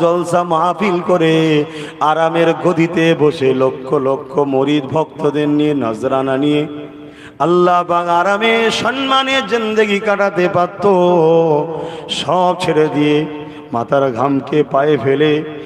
জলসা মাহফিল করে আরামের গদিতে বসে লক্ষ লক্ষ মরিদ ভক্তদের নিয়ে নজরানা নিয়ে আল্লাহ বাং আরামে সম্মানে জিন্দগি কাটাতে পারত। সব ছেড়ে দিয়ে মাথার ঘামকে পায়ে ফেলে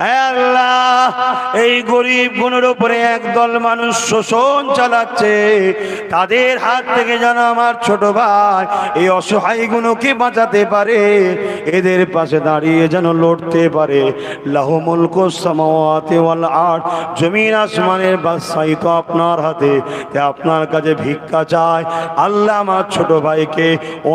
আল্লাহ, এই গরিব গুণের উপরে একদল মানুষ শোষণ চালাচ্ছে। তাদের হাত থেকে যেন আমার ছোট ভাই এই অসহায় গুণকে বাঁচাতে পারে, এদের পাশে দাঁড়িয়ে যেন লড়তে পারে। জমিন আসমানের বাদশাহী তো আপনার হাতে আপনার কাছে ভিক্ষা চায়। আল্লাহ আমার ছোট ভাইকে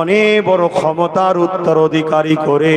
অনেক বড় ক্ষমতার উত্তরাধিকারী করে